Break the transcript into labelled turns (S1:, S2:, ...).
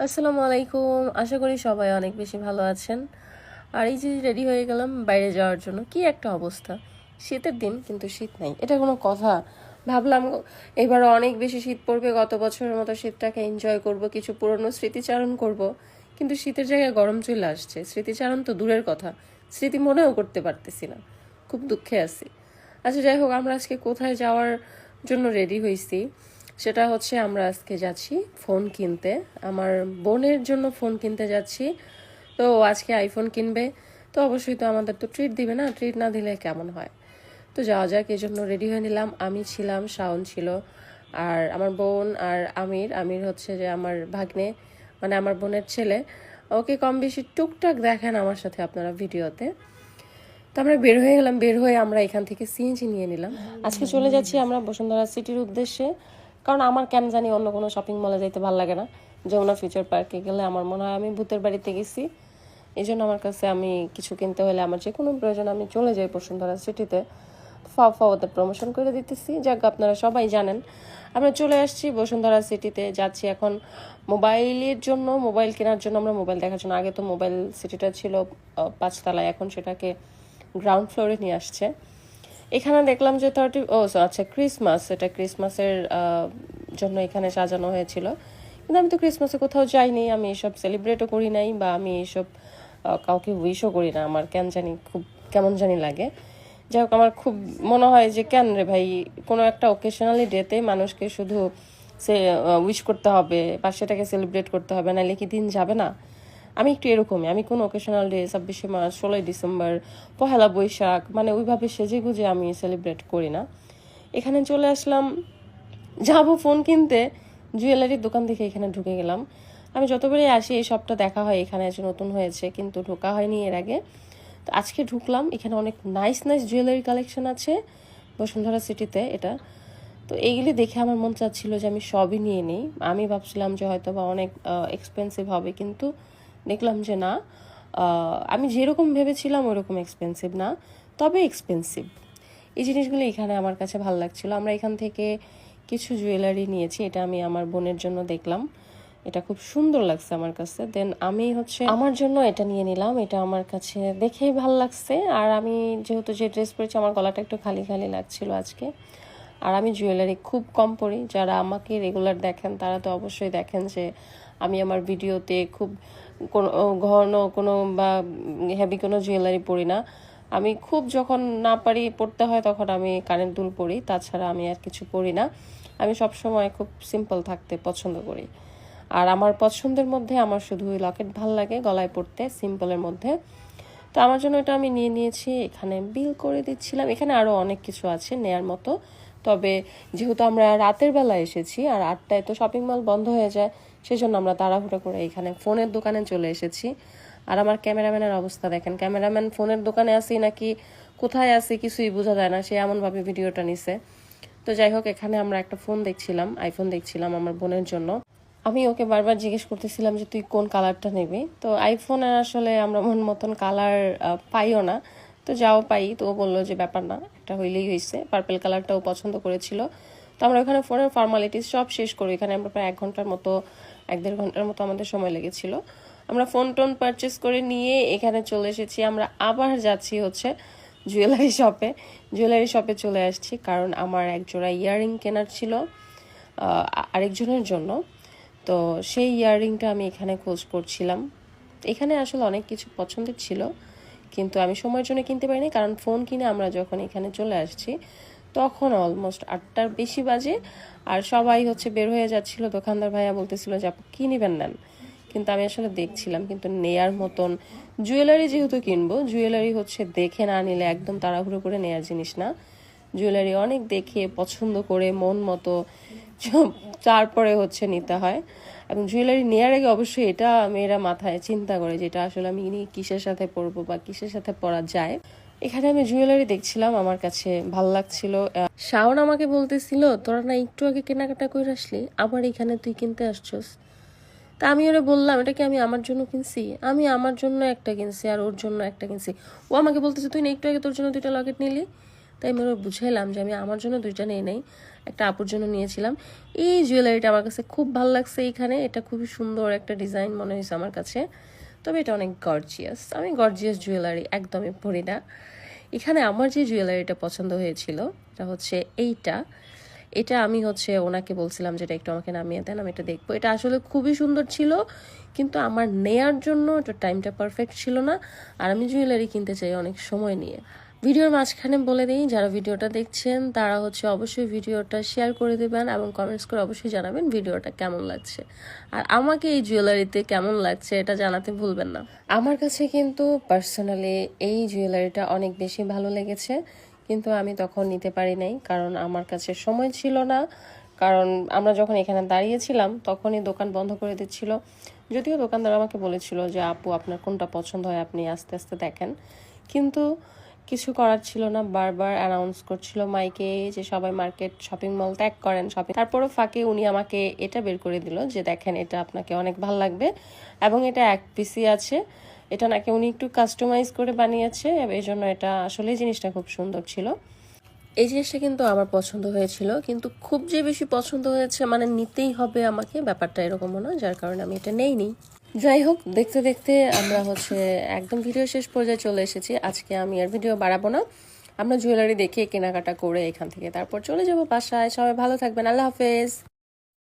S1: আসসালামু আলাইকুম। আশা করি সবাই অনেক বেশি ভালো আছেন। আর এই যে রেডি হয়ে গেলাম বাইরে যাওয়ার জন্য, কি একটা অবস্থা? শীতের দিন, কিন্তু শীত নাই। এটা কোনো কথা। ভাবলাম এবার অনেক বেশি শীত পড়বে, গত বছরের মতো শীতটাকে এনজয় করব, কিছু পুরনো স্মৃতিচারণ করব। কিন্তু শীতের জায়গায় গরম চলে আসছে। স্মৃতিচারণ তো দূরের কথা। স্মৃতি মনেও করতে পারতেছি না। খুব দুঃখে আছি। আচ্ছা যাই হোক, আমরা আজকে কোথায় যাওয়ার জন্য রেডি হয়েছি সেটা হচ্ছে আমরা আজকে যাচ্ছি ফোন কিনতে। আমার বোনের জন্য ফোন কিনতে যাচ্ছি। তো আজকে আইফোন কিনবে। তো অবশ্যই তো আমাদের তো ট্রিট দিবে না। ট্রিট না দিলে কেমন হয়? তো যাওয়া যাক এই জন্য রেডি হয়ে নিলাম। আমি ছিলাম, শাওন ছিল। আর আমার বোন আর আমির আমির হচ্ছে যে আমার ভাগ্নে মানে আমার বোনের ছেলে। ওকে কম বেশি টুকটাক দেখেন আমার সাথে আপনারা ভিডিওতে। তো আমরা বের হয়ে গেলাম। বের হয়ে আমরা এখান থেকে সিএনজি নিয়ে নিলাম। আজকে চলে যাচ্ছি আমরা বসুন্ধরা সিটির উদ্দেশ্যে। কারণ আমার কেন জানি অন্য কোনো শপিং মলে যেতে ভালো লাগে না, যমুনা ফিউচার পার্কে গেলে আমার মনে হয় আমি ভূতের বাড়িতে গেছি। এই জন্য আমার কাছে আমি কিছু কিনতে হলে আমার যে কোনো প্রয়োজন আমি চলে যাই বসুন্ধরা সিটিতে ফাও ওদের প্রমোশন করে দিতেছি, যাক আপনারা সবাই জানেন। আমরা চলে আসছি বসুন্ধরা সিটিতে যাচ্ছি এখন মোবাইলের জন্য, মোবাইল কেনার জন্য। আমরা মোবাইল দেখার জন্য, আগে তো মোবাইল সিটিটা ছিল পাঁচতলায়, এখন সেটাকে গ্রাউন্ড ফ্লোরে নিয়ে আসছে। এখানে দেখলাম যে থার্টি ও আচ্ছা ক্রিসমাস এটা ক্রিসমাসের জন্য এখানে সাজানো হয়েছিল। কিন্তু আমি তো ক্রিসমাসে কোথাও যাইনি, আমি এসব সেলিব্রেটও করি নাই বা আমি এসব কাউকে উইশও করি না। আমার কেন জানি খুব, কেমন জানি লাগে। যাই হোক, আমার খুব মনে হয় যে কেন রে ভাই, কোনো একটা ওকেশনালি ডেতে মানুষকে শুধু সে উইশ করতে হবে বা সেটাকে সেলিব্রেট করতে হবে, নাহলে কি দিন যাবে না? আমি একটু এরকমই, আমি কোনো ওকেশনাল ডে ছাব্বিশে মার্চ, ষোলোই ডিসেম্বর, পহেলা বৈশাখ মানে ওইভাবে সেজে গুজে আমি সেলিব্রেট করি না। এখানে চলে আসলাম, যাব ফোন কিনতে জুয়েলারির দোকান থেকে এখানে ঢুকে গেলাম। আমি যতবারই আসি, এই শপটা দেখা হয়, এখানে যে নতুন হয়েছে, কিন্তু ঢোকা হয়নি এর আগে। তো আজকে ঢুকলাম, এখানে অনেক নাইস নাইস জুয়েলারি কালেকশন আছে, বসুন্ধরা সিটিতে এটা। তো এইগুলি দেখে আমার মন চাচ্ছিল যে আমি সবই নিয়ে নিই। আমি ভাবছিলাম যে হয়তো বা অনেক এক্সপেন্সিভ হবে, কিন্তু দেখলাম যে না আমি যেরকম ভেবেছিলাম ওরকম এক্সপেন্সিভ না, তবে এক্সপেন্সিভ এই জিনিসগুলো এখানে আমার কাছে ভালো লাগছিল। আমরা এখান থেকে কিছু জুয়েলারি নিয়েছি, এটা আমি আমার বোনের জন্য দেখলাম। এটা খুব সুন্দর লাগছে আমার কাছে। দেন আমি হচ্ছে আমার জন্য এটা নিয়ে নিলাম। এটা আমার কাছে দেখেই ভালো লাগছে। আর আমি যেহেতু যে ড্রেস পরেছি, আমার গলাটা একটু খালি খালি লাগছিল আজকে। আর আমি জুয়েলারি খুব কম পরি। যারা আমাকে রেগুলার দেখেন, তারা তো অবশ্যই দেখেন যে আমি আমার ভিডিওতে খুব কোনো ঘন কোনো বা হেভি কোনো জুয়েলারি পরি না। আমি খুব যখন না পারি পড়তে হয় তখন আমি কানের দুল পরি, তাছাড়া আমি আর কিছু পরি না। আমি সব সময় খুব সিম্পল থাকতে পছন্দ করি। আর আমার পছন্দের মধ্যে আমার শুধু লকেট ভালো লাগে গলায় পরতে সিম্পলের মধ্যে। তো আমার জন্য এটা আমি নিয়ে নিয়েছি, এখানে বিল করে দিচ্ছিলাম। এখানে আরও অনেক কিছু আছে নেয়ার মতো। তবে যেহেতু আমরা রাতের বেলা এসেছি আর আটটায় তো শপিং মল বন্ধ হয়ে যায়, সেজন্য আমরা তাড়াহুড়ো করে এখানে ফোনের দোকানে চলে এসেছি। আর আমার ক্যামেরাম্যানের অবস্থা দেখেন, ক্যামেরাম্যান ফোনের দোকানে আসি নাকি কোথায় আছে কিছুই বোঝা যায় না, সে এমনভাবে ভিডিওটা নিছে। তো যাই হোক, এখানে আমরা একটা ফোন দেখছিলাম আইফোন দেখছিলাম আমার বোনের জন্য। আমি ওকে বারবার জিজ্ঞেস করতেছিলাম যে, তুই কোন কালারটা নিবি? তো আইফোনের আসলে আমরা মন মতন কালার পাইও না। তো যাও পাই, তো ও বলল যে ব্যাপার না, একটা হইলেই হয়েছে পার্পেল কালারটাও পছন্দ করেছিল। তো আমরা ওখানে ফোনের ফর্মালিটিস সব শেষ করি। এখানে আমরা প্রায় এক ঘণ্টার মতো, এক দেড় ঘণ্টার মতো আমাদের সময় লেগেছিল। আমরা ফোন টোন পারচেস করে নিয়ে এখানে চলে এসেছি। আমরা আবার যাচ্ছি হচ্ছে জুয়েলারি শপে জুয়েলারি শপে চলে আসছি কারণ আমার এক জোড়া ইয়াররিং কেনার ছিল আরেকজনের জন্য। তো সেই ইয়াররিংটা আমি এখানে খোঁজ করছিলাম। এখানে আসলে অনেক কিছু পছন্দের ছিল। কিন্তু আমি সময়ের জন্য কিনতে পারিনি কারণ ফোন কিনে আমরা যখন এখানে চলে আসছি, তখন অলমোস্ট আটটার বেশি বাজে, আর সবাই হচ্ছে বের হয়ে যাচ্ছিল। দোকানদার ভাইয়া বলতেছিল যে, আপু, কি নেবেন নেন? কিন্তু আমি আসলে দেখছিলাম, কিন্তু নেয়ার মতন জুয়েলারি যেহেতু কিনবো জুয়েলারি হচ্ছে দেখে না নিলে একদম তাড়াহুড়ো করে নেয়ার জিনিস না। জুয়েলারি অনেক দেখে, পছন্দ করে, মন মতো তারপরে হচ্ছে নিতে হয়। এবং জুয়েলারি নেওয়ার আগে অবশ্যই এটা মেয়েরা মাথায় চিন্তা করে যেটা আসলে আমি নিয়ে কিসের সাথে পরবো বা কিসের সাথে পরা যায়। এখানে আমি জুয়েলারি দেখছিলাম, আমার কাছে ভালো লাগছিল। শাওন আমাকে বলতেছিল, তোরা না একটু আগে কেনাকাটা করে আসলি, আবার এখানে তুই কিনতে আসছস? তা আমি ওরা বললাম, এটা কি আমি আমার জন্য কিনছি? আমি আমার জন্য একটা কিনছি, আর ওর জন্য একটা কিনছি। ও আমাকে বলতেছে, তুই না একটু আগে তোর জন্য দুইটা লকেট নিলি? তাই আমি ওরা বুঝাইলাম যে আমি আমার জন্য দুইটা নিয়ে নেই, একটা আপুর জন্য নিয়েছিলাম। এই জুয়েলারিটা আমার কাছে খুব ভালো লাগছে এইখানে এটা খুবই সুন্দর একটা ডিজাইন মনে হয়েছে আমার কাছে। তবে এটা অনেক গর্জিয়াস আমি গর্জিয়াস জুয়েলারি একদমই পরি না। এখানে আমার যে জুয়েলারিটা পছন্দ হয়েছিল, এটা হচ্ছে এইটা। এটা আমি হচ্ছে ওনাকে বলছিলাম যেটা একটু আমাকে নামিয়ে দেন, আমি এটা দেখব। এটা আসলে খুবই সুন্দর ছিল, কিন্তু আমার নেয়ার জন্য এটা টাইমটা পারফেক্ট ছিল না। আর আমি জুয়েলারি কিনতে চাই অনেক সময় নিয়ে। ভিডিওর মাঝখানে বলে দিই, যারা ভিডিওটা দেখছেন, তারা হচ্ছে অবশ্যই ভিডিওটা শেয়ার করে দেবেন এবং কমেন্টস করে অবশ্যই জানাবেন ভিডিওটা কেমন লাগছে। আর আমাকে এই জুয়েলারিতে কেমন লাগছে এটা জানাতে ভুলবেন না। আমার কাছে কিন্তু পার্সোনালি এই জুয়েলারিটা অনেক বেশি ভালো লেগেছে, কিন্তু আমি তখন নিতে পারি নাই, কারণ আমার কাছে সময় ছিল না। কারণ আমরা যখন এখানে দাঁড়িয়েছিলাম, তখনই দোকান বন্ধ করে দিচ্ছিল। যদিও দোকানদার আমাকে বলেছিল যে, আপু, আপনার কোনটা পছন্দ হয়? আপনি আস্তে আস্তে দেখেন। কিন্তু কিছু করার ছিল না, বারবার অ্যানাউন্স করছিল মাইকে যে সবাই মার্কেট শপিং মল ত্যাগ করেন শপিং তারপরও ফাঁকে উনি আমাকে এটা বের করে দিল যে দেখেন এটা আপনাকে অনেক ভালো লাগবে এবং এটা এক পিসি আছে। এটা নাকি উনি একটু কাস্টমাইজ করে বানিয়েছে, এই জন্য এটা আসলে জিনিসটা খুব সুন্দর ছিল। এই জিনিসটা কিন্তু আমার পছন্দ হয়েছিল, কিন্তু খুব যে বেশি পছন্দ হয়েছে মানে নিতেই হবে আমাকে, ব্যাপারটা এরকমও না, যার কারণে আমি এটা নেইনি। যাই হোক, দেখতে দেখতে আমরা হচ্ছে একদম ভিডিও শেষ পর্যায়ে চলে এসেছি। আজকে আমি আর ভিডিও বাড়াবো না। আমরা জুয়েলারি দেখে কেনাকাটা করে এখান থেকে তারপর চলে যাব বাসায়। সবাই ভালো থাকবেন। আল্লাহ হাফেজ।